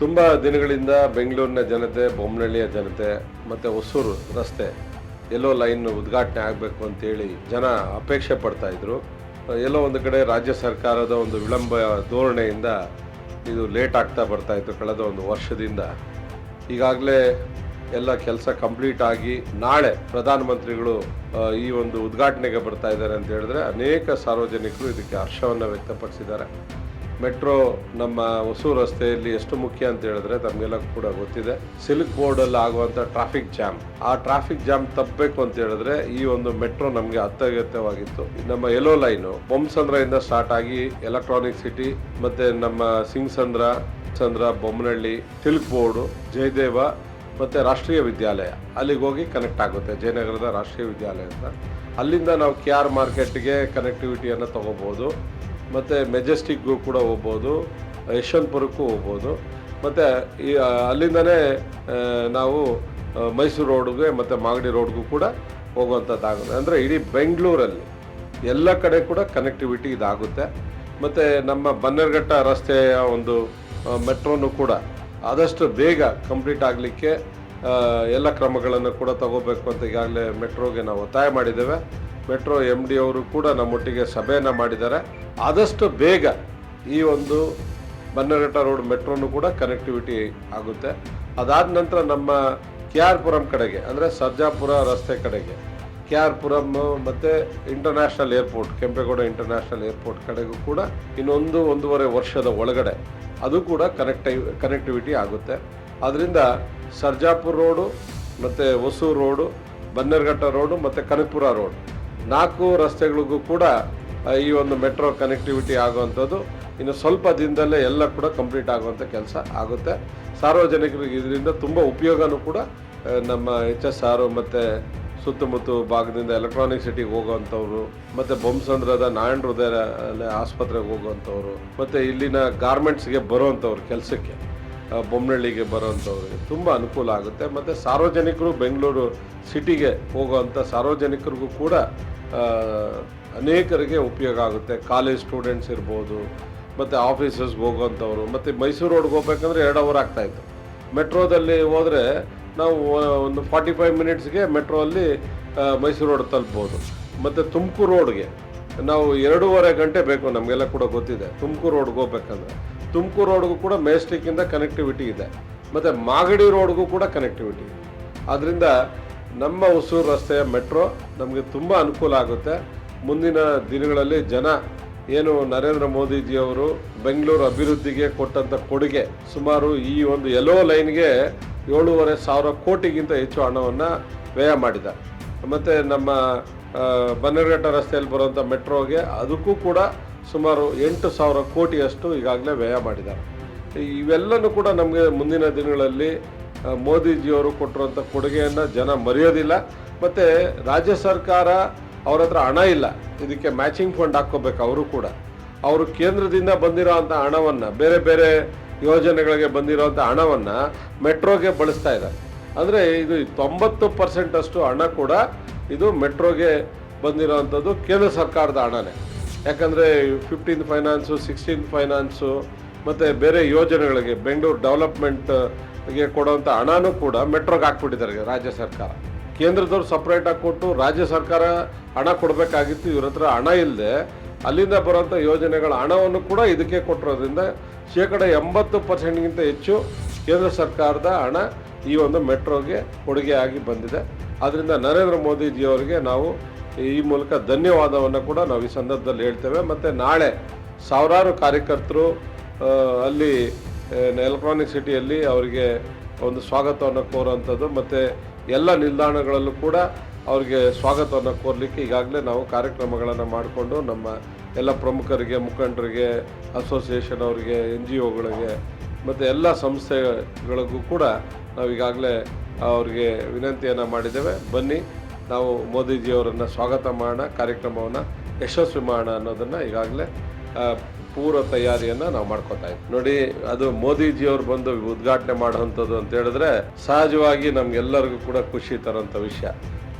ತುಂಬ ದಿನಗಳಿಂದ ಬೆಂಗಳೂರಿನ ಜನತೆ ಬೊಮ್ಮನಹಳ್ಳಿಯ ಜನತೆ, ಮತ್ತು ಹೊಸೂರು ರಸ್ತೆ, ಎಲ್ಲೋ ಲೈನ್ ಉದ್ಘಾಟನೆ ಆಗಬೇಕು ಅಂತೇಳಿ ಜನ ಅಪೇಕ್ಷೆ ಪಡ್ತಾಯಿದ್ರು ಎಲ್ಲೋ ಒಂದು ಕಡೆ ರಾಜ್ಯ ಸರ್ಕಾರದ ಒಂದು ವಿಳಂಬ ಧೋರಣೆಯಿಂದ ಇದು ಲೇಟ್ ಆಗ್ತಾ ಬರ್ತಾಯಿತ್ತು ಕಳೆದ ಒಂದು ವರ್ಷದಿಂದ. ಈಗಾಗಲೇ ಎಲ್ಲ ಕೆಲಸ ಕಂಪ್ಲೀಟ್ ಆಗಿ ನಾಳೆ ಪ್ರಧಾನಮಂತ್ರಿಗಳು ಈ ಒಂದು ಉದ್ಘಾಟನೆಗೆ ಬರ್ತಾ ಇದ್ದಾರೆ ಅಂತ ಹೇಳಿದ್ರೆ ಅನೇಕ ಸಾರ್ವಜನಿಕರು ಇದಕ್ಕೆ ಹರ್ಷವನ್ನು ವ್ಯಕ್ತಪಡಿಸಿದ್ದಾರೆ. ಮೆಟ್ರೋ ನಮ್ಮ ಹೊಸೂರು ರಸ್ತೆಯಲ್ಲಿ ಎಷ್ಟು ಮುಖ್ಯ ಅಂತ ಹೇಳಿದ್ರೆ ತಮಗೆಲ್ಲ ಕೂಡ ಗೊತ್ತಿದೆ. ಸಿಲ್ಕ್ ಬೋರ್ಡ್ ಅಲ್ಲಿ ಆಗುವಂತ ಟ್ರಾಫಿಕ್ ಜಾಮ್ ಆ ಟ್ರಾಫಿಕ್ ಜಾಮ್ ತಪ್ಪಬೇಕು ಅಂತ ಹೇಳಿದ್ರೆ ಈ ಒಂದು ಮೆಟ್ರೋ ನಮಗೆ ಅತ್ಯಗತ್ಯವಾಗಿತ್ತು. ನಮ್ಮ ಯೆಲೋ ಲೈನು ಬೊಮ್ಮಸಂದ್ರದಿಂದ ಸ್ಟಾರ್ಟ್ ಆಗಿ ಎಲೆಕ್ಟ್ರಾನಿಕ್ ಸಿಟಿ ಮತ್ತೆ ನಮ್ಮ ಸಿಂಗ್ಸಂದ್ರ, ಚಂದ್ರ, ಬೊಮ್ಮನಹಳ್ಳಿ, ಸಿಲ್ಕ್ ಬೋರ್ಡ್, ಜಯದೇವ ಮತ್ತೆ ರಾಷ್ಟ್ರೀಯ ವಿದ್ಯಾಲಯ. ಅಲ್ಲಿಗೆ ಹೋಗಿ ಕನೆಕ್ಟ್ ಆಗುತ್ತೆ, ಜಯನಗರದ ರಾಷ್ಟ್ರೀಯ ವಿದ್ಯಾಲಯ ಅಂತ. ಅಲ್ಲಿಂದ ನಾವು ಕೆ ಆರ್ ಮಾರ್ಕೆಟ್ಗೆ ಕನೆಕ್ಟಿವಿಟಿಯನ್ನು ತಗೋಬೋದು. ಮತ್ತು ಮೆಜೆಸ್ಟಿಕ್ಗೂ ಕೂಡ ಹೋಗ್ಬೋದು, ಯಶವಂತಪುರಕ್ಕೂ ಹೋಗ್ಬೋದು. ಮತ್ತು ಈ ಅಲ್ಲಿಂದನೇ ನಾವು ಮೈಸೂರು ರೋಡ್ಗೆ ಮತ್ತು ಮಾಗಡಿ ರೋಡ್ಗೂ ಕೂಡ ಹೋಗುವಂಥದ್ದಾಗುತ್ತೆ. ಅಂದರೆ ಇಡೀ ಬೆಂಗಳೂರಲ್ಲಿ ಎಲ್ಲ ಕಡೆ ಕೂಡ ಕನೆಕ್ಟಿವಿಟಿ ಇದಾಗುತ್ತೆ. ಮತ್ತು ನಮ್ಮ ಬನ್ನೇರುಘಟ್ಟ ರಸ್ತೆಯ ಒಂದು ಮೆಟ್ರೋನು ಕೂಡ ಆದಷ್ಟು ಬೇಗ ಕಂಪ್ಲೀಟ್ ಆಗಲಿಕ್ಕೆ ಎಲ್ಲ ಕ್ರಮಗಳನ್ನು ಕೂಡ ತಗೋಬೇಕು ಅಂತ ಈಗಾಗಲೇ ಮೆಟ್ರೋಗೆ ನಾವು ಒತ್ತಾಯ ಮಾಡಿದ್ದೇವೆ. ಮೆಟ್ರೋ ಎಂ ಡಿ ಅವರು ಕೂಡ ನಮ್ಮೊಟ್ಟಿಗೆ ಸಭೆಯನ್ನು ಮಾಡಿದ್ದಾರೆ. ಆದಷ್ಟು ಬೇಗ ಈ ಒಂದು ಬನ್ನಘಟ್ಟ ರೋಡ್ ಮೆಟ್ರೋನು ಕೂಡ ಕನೆಕ್ಟಿವಿಟಿ ಆಗುತ್ತೆ. ಅದಾದ ನಂತರ ನಮ್ಮ ಕೆ ಆರ್ ಪುರಂ ಕಡೆಗೆ, ಅಂದರೆ ಸರ್ಜಾಪುರ ರಸ್ತೆ ಕಡೆಗೆ ಕೆ ಆರ್ ಪುರಂ ಮತ್ತು international airport Kempegowda international airport ಕಡೆಗೂ ಕೂಡ ಇನ್ನೊಂದು ಒಂದೂವರೆ ವರ್ಷದ ಒಳಗಡೆ ಅದು ಕೂಡ ಕನೆಕ್ಟಿ ಕನೆಕ್ಟಿವಿಟಿ ಆಗುತ್ತೆ. ಅದರಿಂದ ಸರ್ಜಾಪುರ ರೋಡು ಮತ್ತು ಹೊಸೂರು ರೋಡು, ಬನ್ನೇರ್ಘಟ್ಟ ರೋಡು ಮತ್ತು ಕನಕಪುರ ರೋಡ್ ನಾಲ್ಕು ರಸ್ತೆಗಳಿಗೂ ಕೂಡ ಈ ಒಂದು ಮೆಟ್ರೋ ಕನೆಕ್ಟಿವಿಟಿ ಆಗುವಂಥದ್ದು. ಇನ್ನು ಸ್ವಲ್ಪ ದಿನದಲ್ಲೇ ಎಲ್ಲ ಕೂಡ ಕಂಪ್ಲೀಟ್ ಆಗುವಂಥ ಕೆಲಸ ಆಗುತ್ತೆ. ಸಾರ್ವಜನಿಕರಿಗೆ ಇದರಿಂದ ತುಂಬ ಉಪಯೋಗನೂ ಕೂಡ ನಮ್ಮ ಎಚ್ ಎಸ್ ಆರು ಮತ್ತು ಸುತ್ತಮುತ್ತ ಭಾಗದಿಂದ ಎಲೆಕ್ಟ್ರಾನಿಕ್ ಸಿಟಿಗೆ ಹೋಗುವಂಥವ್ರು, ಮತ್ತು ಬೊಮ್ಮಸಂದ್ರದ ನಾರಾಯಣ ಹೃದಯ ಆಸ್ಪತ್ರೆಗೆ ಹೋಗುವಂಥವ್ರು, ಮತ್ತು ಇಲ್ಲಿನ ಗಾರ್ಮೆಂಟ್ಸ್ಗೆ ಬರುವಂಥವ್ರು ಕೆಲಸಕ್ಕೆ ಬೊಮ್ಮನಹಳ್ಳಿಗೆ ಬರೋವಂಥವ್ರಿಗೆ ತುಂಬ ಅನುಕೂಲ ಆಗುತ್ತೆ. ಮತ್ತು ಸಾರ್ವಜನಿಕರು ಬೆಂಗಳೂರು ಸಿಟಿಗೆ ಹೋಗುವಂಥ ಸಾರ್ವಜನಿಕರಿಗೂ ಕೂಡ ಅನೇಕರಿಗೆ ಉಪಯೋಗ ಆಗುತ್ತೆ. ಕಾಲೇಜ್ ಸ್ಟೂಡೆಂಟ್ಸ್ ಇರ್ಬೋದು, ಮತ್ತು ಆಫೀಸಸ್ಗೆ ಹೋಗೋಂಥವ್ರು, ಮತ್ತು ಮೈಸೂರು ರೋಡ್ಗೆ ಹೋಗ್ಬೇಕಂದ್ರೆ ಎರಡು ಅವರ್ ಆಗ್ತಾಯಿತ್ತು ಮೆಟ್ರೋದಲ್ಲಿ ಹೋದರೆ ನಾವು ಒಂದು ಫಾರ್ಟಿ ಫೈವ್ ಮಿನಿಟ್ಸ್ಗೆ ಮೆಟ್ರೋ ಅಲ್ಲಿ ಮೈಸೂರು ರೋಡ್ ತಲುಪ್ಬೋದು. ಮತ್ತು ತುಮಕೂರು ರೋಡ್ಗೆ ನಾವು ಎರಡೂವರೆ ಗಂಟೆ ಬೇಕು ನಮಗೆಲ್ಲ ಕೂಡ ಗೊತ್ತಿದೆ. ತುಮಕೂರು ರೋಡ್ಗೆ ಹೋಗ್ಬೇಕಂದ್ರೆ. ತುಮಕೂರು ರೋಡ್ಗೂ ಕೂಡ ಮೇಸ್ಟಿಕ್ಕಿಂದ ಕನೆಕ್ಟಿವಿಟಿ ಇದೆ. ಮತ್ತು ಮಾಗಡಿ ರೋಡ್ಗೂ ಕೂಡ ಕನೆಕ್ಟಿವಿಟಿ ಇದೆ. ಆದ್ದರಿಂದ ನಮ್ಮ ಹೊಸೂರು ರಸ್ತೆಯ ಮೆಟ್ರೋ ನಮಗೆ ತುಂಬ ಅನುಕೂಲ ಆಗುತ್ತೆ. ಮುಂದಿನ ದಿನಗಳಲ್ಲಿ ಜನ ಏನು ನರೇಂದ್ರ ಮೋದಿಜಿಯವರು ಬೆಂಗಳೂರು ಅಭಿವೃದ್ಧಿಗೆ ಕೊಟ್ಟಂಥ ಕೊಡುಗೆ ಸುಮಾರು ಈ ಒಂದು ಎಲ್ಲೋ ಲೈನ್ಗೆ ಏಳೂವರೆ ಸಾವಿರ ಕೋಟಿಗಿಂತ ಹೆಚ್ಚು ಹಣವನ್ನು ವ್ಯಯ ಮಾಡಿದ. ಮತ್ತು ನಮ್ಮ ಬನ್ನೇರುಘಟ್ಟ ರಸ್ತೆಯಲ್ಲಿ ಬರುವಂಥ ಮೆಟ್ರೋಗೆ ಅದಕ್ಕೂ ಕೂಡ ಸುಮಾರು ಎಂಟು ಸಾವಿರ ಕೋಟಿಯಷ್ಟು ಈಗಾಗಲೇ ವ್ಯಯ ಮಾಡಿದ್ದಾರೆ. ಇವೆಲ್ಲನೂ ಕೂಡ ನಮಗೆ ಮುಂದಿನ ದಿನಗಳಲ್ಲಿ ಮೋದಿಜಿಯವರು ಕೊಟ್ಟಿರುವಂಥ ಕೊಡುಗೆಯನ್ನು ಜನ ಮರೆಯೋದಿಲ್ಲ. ಮತ್ತು ರಾಜ್ಯ ಸರ್ಕಾರ ಅವ್ರ ಹತ್ರ ಹಣ ಇಲ್ಲ. ಇದಕ್ಕೆ ಮ್ಯಾಚಿಂಗ್ ಫಂಡ್ ಹಾಕ್ಕೋಬೇಕು ಅವರು ಕೂಡ. ಅವರು ಕೇಂದ್ರದಿಂದ ಬಂದಿರೋ ಅಂಥ ಹಣವನ್ನು, ಬೇರೆ ಬೇರೆ ಯೋಜನೆಗಳಿಗೆ ಬಂದಿರೋವಂಥ ಹಣವನ್ನು ಮೆಟ್ರೋಗೆ ಬಳಸ್ತಾ ಇದ್ದಾರೆ. ಅಂದರೆ ಇದು ತೊಂಬತ್ತು ಪರ್ಸೆಂಟಷ್ಟು ಹಣ ಕೂಡ ಇದು ಮೆಟ್ರೋಗೆ ಬಂದಿರೋವಂಥದ್ದು ಕೇಂದ್ರ ಸರ್ಕಾರದ ಹಣನೇ. ಯಾಕಂದರೆ ಫಿಫ್ಟೀನ್ ಫೈನಾನ್ಸು ಸಿಕ್ಸ್ಟೀನ್ ಫೈನಾನ್ಸು ಮತ್ತು ಬೇರೆ ಯೋಜನೆಗಳಿಗೆ ಬೆಂಗಳೂರು ಡೆವಲಪ್ಮೆಂಟ್ಗೆ ಕೊಡುವಂಥ ಹಣನೂ ಕೂಡ ಮೆಟ್ರೋಗೆ ಹಾಕ್ಬಿಟ್ಟಿದ್ದಾರೆ ರಾಜ್ಯ ಸರ್ಕಾರ. ಕೇಂದ್ರದವ್ರು ಸಪ್ರೇಟಾಗಿ ಕೊಟ್ಟು ರಾಜ್ಯ ಸರ್ಕಾರ ಹಣ ಕೊಡಬೇಕಾಗಿತ್ತು, ಇವ್ರ ಹತ್ರ ಹಣ ಇಲ್ಲದೆ ಅಲ್ಲಿಂದ ಬರೋಂಥ ಯೋಜನೆಗಳ ಹಣವನ್ನು ಕೂಡ ಇದಕ್ಕೆ ಕೊಟ್ಟಿರೋದ್ರಿಂದ ಶೇಕಡ ಎಂಬತ್ತು ಪರ್ಸೆಂಟ್ಗಿಂತ ಹೆಚ್ಚು ಕೇಂದ್ರ ಸರ್ಕಾರದ ಹಣ ಈ ಒಂದು ಮೆಟ್ರೋಗೆ ಕೊಡುಗೆಯಾಗಿ ಬಂದಿದೆ. ಆದ್ದರಿಂದ ನರೇಂದ್ರ ಮೋದಿಜಿಯವರಿಗೆ ನಾವು ಈ ಮೂಲಕ ಧನ್ಯವಾದವನ್ನು ಕೂಡ ನಾವು ಈ ಸಂದರ್ಭದಲ್ಲಿ ಹೇಳ್ತೇವೆ. ಮತ್ತು ನಾಳೆ ಸಾವಿರಾರು ಕಾರ್ಯಕರ್ತರು ಅಲ್ಲಿ ಎಲೆಕ್ಟ್ರಾನಿಕ್ ಸಿಟಿಯಲ್ಲಿ ಅವರಿಗೆ ಒಂದು ಸ್ವಾಗತವನ್ನು ಕೋರುವಂಥದ್ದು. ಮತ್ತು ಎಲ್ಲ ನಿಲ್ದಾಣಗಳಲ್ಲೂ ಕೂಡ ಅವರಿಗೆ ಸ್ವಾಗತವನ್ನು ಕೋರಲಿಕ್ಕೆ ಈಗಾಗಲೇ ನಾವು ಕಾರ್ಯಕ್ರಮಗಳನ್ನು ಮಾಡಿಕೊಂಡು ನಮ್ಮ ಎಲ್ಲ ಪ್ರಮುಖರಿಗೆ, ಮುಖಂಡರಿಗೆ ಅಸೋಸಿಯೇಷನ್ ಅವರಿಗೆ, ಎನ್ ಜಿ ಒಗಳಿಗೆ, ಮತ್ತು ಎಲ್ಲ ಸಂಸ್ಥೆಗಳಿಗೂ ಕೂಡ ನಾವು ಈಗಾಗಲೇ ಅವರಿಗೆ ವಿನಂತಿಯನ್ನು ಮಾಡಿದ್ದೇವೆ. ಬನ್ನಿ, ನಾವು ಮೋದಿಜಿಯವರನ್ನು ಸ್ವಾಗತ ಮಾಡೋಣ, ಕಾರ್ಯಕ್ರಮವನ್ನು ಯಶಸ್ವಿ ಮಾಡೋಣ ಅನ್ನೋದನ್ನು ಈಗಾಗಲೇ ಪೂರ್ವ ತಯಾರಿಯನ್ನ ನಾವು ಮಾಡ್ಕೋತಾ ಇದ್ದೀವಿ ನೋಡಿ, ಅದು ಮೋದಿಜಿಯವರು ಬಂದು ಉದ್ಘಾಟನೆ ಮಾಡುವಂಥದ್ದು ಅಂತ ಹೇಳಿದ್ರೆ ಸಹಜವಾಗಿ ನಮ್ಗೆಲ್ಲರಿಗೂ ಕೂಡ ಖುಷಿ ತರೋಂಥ ವಿಷಯ.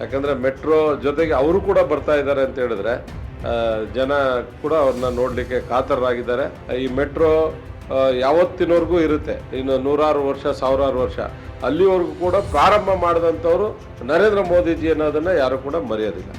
ಯಾಕಂದ್ರೆ ಮೆಟ್ರೋ ಜೊತೆಗೆ ಅವರು ಕೂಡ ಬರ್ತಾ ಇದ್ದಾರೆ ಅಂತ ಹೇಳಿದ್ರೆ ಜನ ಕೂಡ ಅವ್ರನ್ನ ನೋಡಲಿಕ್ಕೆ ಕಾತರರಾಗಿದ್ದಾರೆ. ಈ ಮೆಟ್ರೋ ಯಾವತ್ತಿನವರೆಗೂ ಇರುತ್ತೆ. ಇನ್ನು ನೂರಾರು ವರ್ಷ, ಸಾವಿರಾರು ವರ್ಷ. ಅಲ್ಲಿವರೆಗೂ ಕೂಡ ಪ್ರಾರಂಭ ಮಾಡಿದಂಥವ್ರು ನರೇಂದ್ರ ಮೋದಿಜಿ ಅನ್ನೋದನ್ನ ಯಾರು ಕೂಡ ಮರೆಯೋದಿಲ್ಲ.